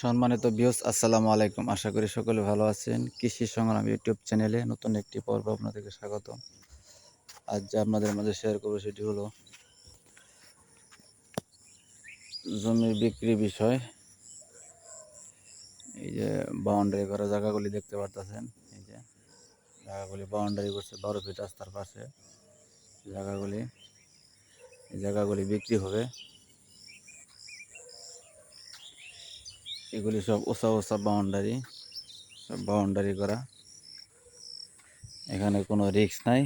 সম্মানিত বিয়স আসসালামু আলাইকুম। আশা করি সকলে ভালো আছেন। কৃষি সংগ্রাম ইউটিউব চ্যানেলে নতুন একটি পর্ব আপনাদেরকে স্বাগত। আজ যা আপনাদের মাঝে শেয়ার করব সেটি হলো জমির বিক্রি বিষয়। এই যে বাউন্ডারি করা জায়গাগুলি দেখতে পারতেছেন। এই যে জায়গাগুলি বাউন্ডারি করছে, বারো ফিট রাস্তার পাশে। জায়গাগুলি জায়গাগুলি বিক্রি হবে। এগুলি সব ওসা ওসা বাউন্ডারি সব বাউন্ডারি করা। এখানে কোনো রিস্ক নাই।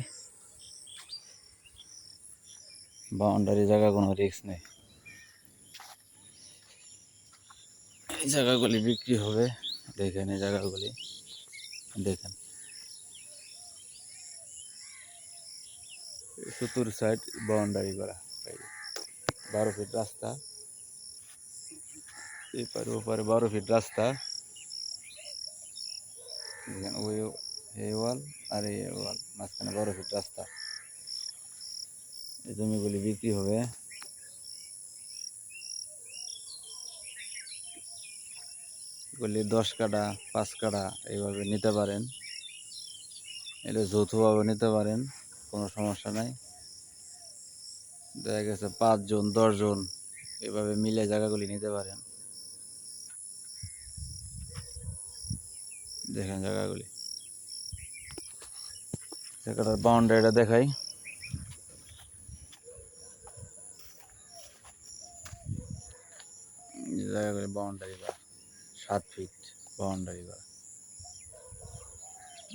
বাউন্ডারি জায়গা কোনো রিস্ক নেই। এই জায়গাগুলি বিক্রি হবে। দেখেন এই জায়গাগুলি। দেখেন। চতুর সাইড বাউন্ডারি করা। বারো ফিট রাস্তা। এপারে ওপারে বারো ফিট রাস্তা। ওই ওয়াল আর এই ওয়াল, মাঝখানে বারো ফিট রাস্তা। এই জমিগুলি বিক্রি হবে। এগুলি দশ কাটা পাঁচ কাটা এইভাবে নিতে পারেন। এটা যৌথভাবে নিতে পারেন, কোনো সমস্যা নাই। দেখা গেছে পাঁচজন, দশজন এভাবে মিলে জায়গাগুলি নিতে পারেন। দেখেন জায়গাগুলি। জায়গাটার বাউন্ডারিটা দেখাই। জায়গাগুলি বাউন্ডারি করা সাত ফিট বাউন্ডারি করা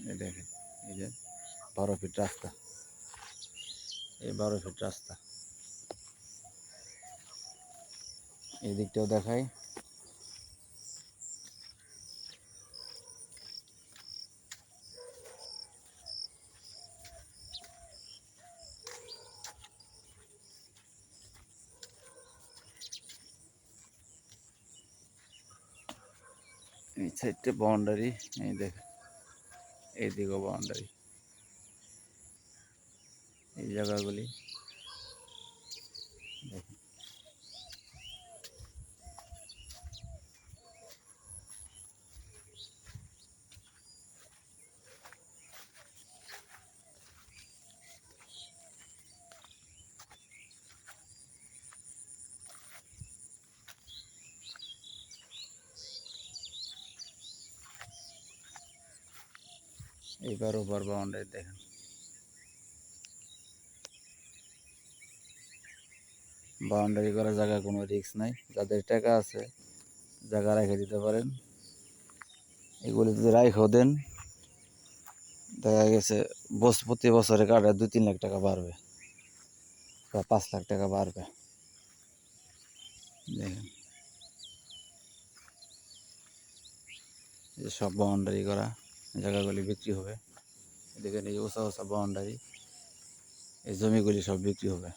এই দেখেন, এই যে বারো ফিট রাস্তা। এই বারো ফিট রাস্তা। এই দিকটাও দেখাই। এই সাইডটা বাউন্ডারি এই দেখ এইদিকেও বাউন্ডারি এই জায়গাগুলি দেখেন এইবার ওভার বাউন্ডারি দেখেন। বাউন্ডারি করা জায়গা কোনো রিস্ক নাই। যাদের টাকা আছে, জায়গা রেখে দিতে পারেন। এগুলি যদি রাইখেও দেন, দেখা গেছে বস প্রতি বছরে কাটে দুই তিন লাখ টাকা বাড়বে বা পাঁচ লাখ টাকা বাড়বে। দেখেন। সব বাউন্ডারি করা। জায়গাগুলি বিক্রি হবে। এদিকে এই ওসা ওসা বাউন্ডারি, এই জমিগুলি সব বিক্রি হবে।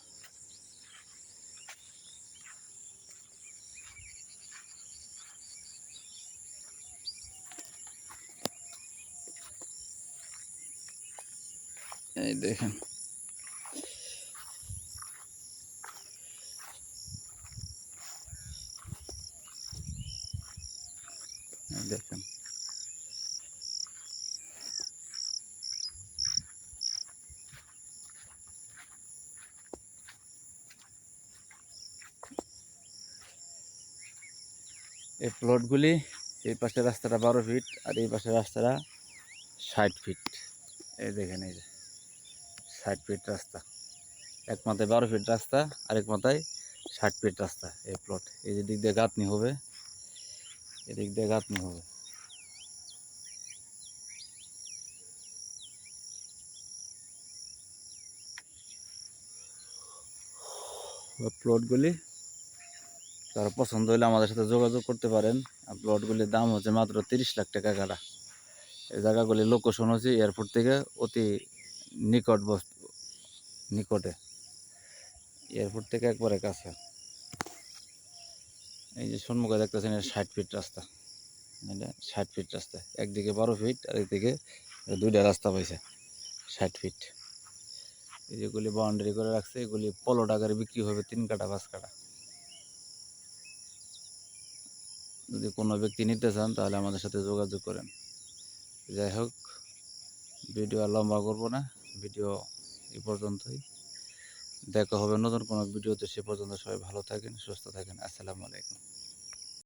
এই দেখেন। দেখেন। এই প্লটগুলি এই পাশে রাস্তাটা বারো ফিট আর এই পাশে রাস্তাটা ষাট ফিট এই দেখেন, এই যে ষাট ফিট রাস্তা। এক মাথায় বারো ফিট রাস্তা, আরেক মাথায় ষাট ফিট রাস্তা এই প্লট এই যে দিক দিয়ে গাঁথনি হবে এদিক দিয়ে গাঁথনি হবে। প্লটগুলি তারা পছন্দ হলে আমাদের সাথে যোগাযোগ করতে পারেন। প্লটগুলির দাম হচ্ছে মাত্র তিরিশ লাখ টাকা কাটা এই জায়গাগুলি লোকেশন হচ্ছে এয়ারপোর্ট থেকে অতি নিকট নিকটে। এয়ারপোর্ট থেকে একবারে কাছে। এই যে সম্মুখে দেখতেছেন, এটা ষাট ফিট রাস্তা। এটা ষাট ফিট রাস্তা। একদিকে বারো ফিট আর একদিকে দুইটা রাস্তা পাইছে ষাট ফিট এই যেগুলি বাউন্ডারি করে রাখছে, এগুলি পলো টাকারে বিক্রি হবে তিন কাটা পাঁচ কাটা যদি কোনো ব্যক্তি নিতে চান, তাহলে আমাদের সাথে যোগাযোগ করেন। যাই হোক, ভিডিও আর লম্বা করব না। ভিডিও এ পর্যন্তই। দেখা হবে নতুন কোনো ভিডিওতে। সে পর্যন্ত সবাই ভালো থাকেন, সুস্থ থাকেন। আসসালামু আলাইকুম।